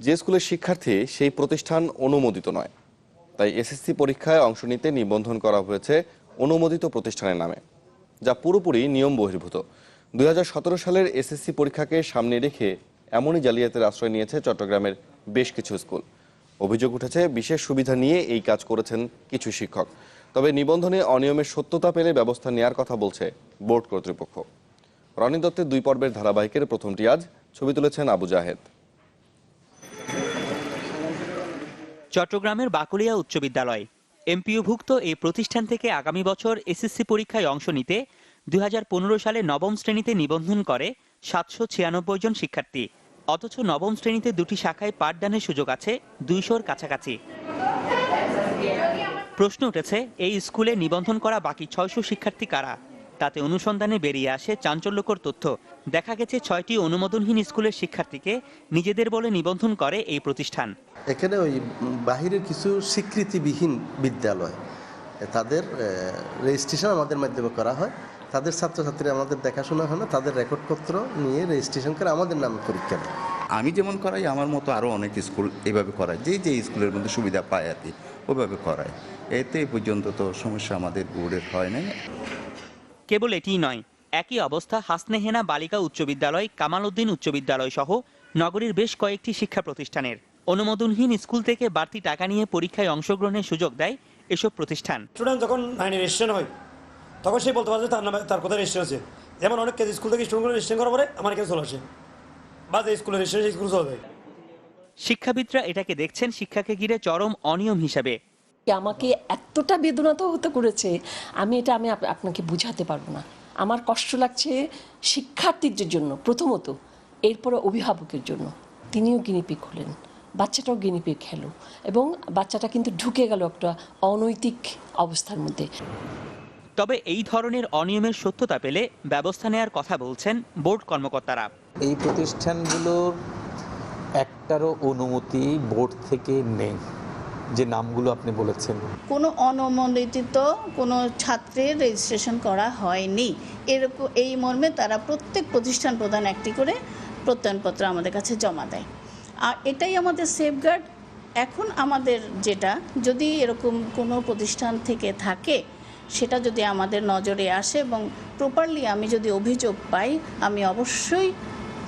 যে স্কুলের শিক্ষার্থী সেই প্রতিষ্ঠান অনুমোদিত নয়। তাই এসএসসি পরীক্ষায় অংশ নিতে নিবন্ধন করা হয়েছে অনুমোদিত প্রতিষ্ঠানের নামে, যা পুরোপুরি নিয়ম বহির্ভূত। দুই হাজার সতেরো সালের এসএসসি পরীক্ষাকে সামনে রেখে এমনই জালিয়াতের আশ্রয় নিয়েছে চট্টগ্রামের বেশ কিছু স্কুল। অভিযোগ উঠেছে, বিশেষ সুবিধা নিয়ে এই কাজ করেছেন কিছু শিক্ষক। তবে নিবন্ধনে অনিয়মের সত্যতা পেলে ব্যবস্থা নেয়ার কথা বলছে বোর্ড কর্তৃপক্ষ। রনি দত্তের দুই পর্বের ধারাবাহিকের প্রথমটি আজ ছবি তুলেছেন আবু জাহেদ। চট্টগ্রামের বাকুলিয়া উচ্চ বিদ্যালয়। এমপিওভুক্ত এই প্রতিষ্ঠান থেকে আগামী বছর এসএসসি পরীক্ষায় অংশ নিতে দু হাজার পনেরো সালে নবম শ্রেণীতে নিবন্ধন করে সাতশো ছিয়ানব্বই জন শিক্ষার্থী। অথচ নবম শ্রেণীতে দুটি শাখায় পাঠদানের সুযোগ আছে, দুইশোর কাছাকাছি। প্রশ্ন উঠেছে, এই স্কুলে নিবন্ধন করা বাকি ছয়শো শিক্ষার্থী কারা? তাতে অনুসন্ধানে বেরিয়ে আসে চাঞ্চল্যকর তথ্য। দেখা গেছে ছয়টি অনুমোদনহীন স্কুলের শিক্ষার্থীকে নিজেদের বলে নিবন্ধন করে এই প্রতিষ্ঠান। এখানে ওই বাহিরের কিছু স্বীকৃতিবিহীন বিদ্যালয় তাদের রেজিস্ট্রেশন আমাদের মাধ্যমে করা হয়। তাদের ছাত্রছাত্রী আমাদের দেখাশোনা হয় না তাদের রেকর্ডপত্র নিয়ে রেজিস্ট্রেশন করে আমাদের নামে পরীক্ষা দেয়। আমি যেমন করাই আমার মতো আরও অনেক স্কুল এইভাবে করায়। যে যে স্কুলের মধ্যে সুবিধা পায় আর কি ওইভাবে করায়। এতে পর্যন্ত তো সমস্যা আমাদের বোর্ডের হয় নাই। কেবল এটিই নয় একই অবস্থা হাসনেহেনা বালিকা উচ্চ বিদ্যালয় কামাল উদ্দিন উচ্চ বিদ্যালয় সহ নগরীর বেশ কয়েকটি শিক্ষা প্রতিষ্ঠানের। অনুমোদনহীন স্কুল থেকে বাড়তি টাকা নিয়ে পরীক্ষায় অংশগ্রহণের সুযোগ দেয় এসব প্রতিষ্ঠান। স্টুডেন্ট যখন নাইনে রেজিস্ট্রেশন হয় তখন সে বলতে পারছে তার নামে তার কোথায় রেজিস্ট্রেশন আছে। যেমন অনেক কেজি স্কুল থেকে স্টুডেন্টগুলো রেজিস্ট্রেশন করার পরে আমার এখানে চলে আসে। বা যে স্কুলে রেজিস্ট্রেশন স্কুল চলে যায়। শিক্ষাবিদরা এটাকে দেখছেন শিক্ষাকে ঘিরে চরম অনিয়ম হিসাবে। আমাকে এতটা বেদনা তো হতে করেছে আমি এটা আমি আপ- আপনাকে বুঝাতে পারব না। আমার কষ্ট লাগছে শিক্ষার্থীদের জন্য প্রথমত। এরপরে অভিভাবকের জন্য। তিনিও গিনিপিক হলেন বাচ্চাটাও গিনিপিক খেলো এবং বাচ্চাটা কিন্তু ঢুকে গেল একটা অনৈতিক অবস্থার মধ্যে। তবে এই ধরনের অনিয়মের সত্যতা পেলে ব্যবস্থা নেয়ার কথা বলছেন বোর্ড কর্মকর্তারা। এই প্রতিষ্ঠানগুলোর একটারও অনুমতি বোর্ড থেকে নেই। যে নামগুলো আপনি বলেছেন। কোনো অনুমোদিত কোনো ছাত্রের রেজিস্ট্রেশন করা হয়নি। এরকম এই মর্মে তারা প্রত্যেক প্রতিষ্ঠান প্রদান একটি করে প্রত্যয়নপত্র আমাদের কাছে জমা দেয়। আর এটাই আমাদের সেফগার্ড এখন আমাদের যেটা, যদি এরকম কোনো প্রতিষ্ঠান থেকে থাকে, সেটা যদি আমাদের নজরে আসে এবং প্রপারলি আমি যদি অভিযোগ পাই, আমি অবশ্যই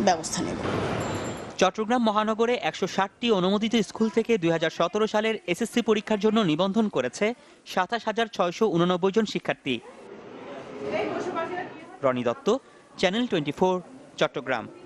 ব্যবস্থা নেব। চট্টগ্রাম মহানগরে একশো ষাটটি অনুমোদিত স্কুল থেকে দুই হাজার সতেরো সালের এসএসসি পরীক্ষার জন্য নিবন্ধন করেছে সাতাশ হাজার ছয়শো উননব্বই জন শিক্ষার্থী। Roni Dutta channel twenty Chattogram.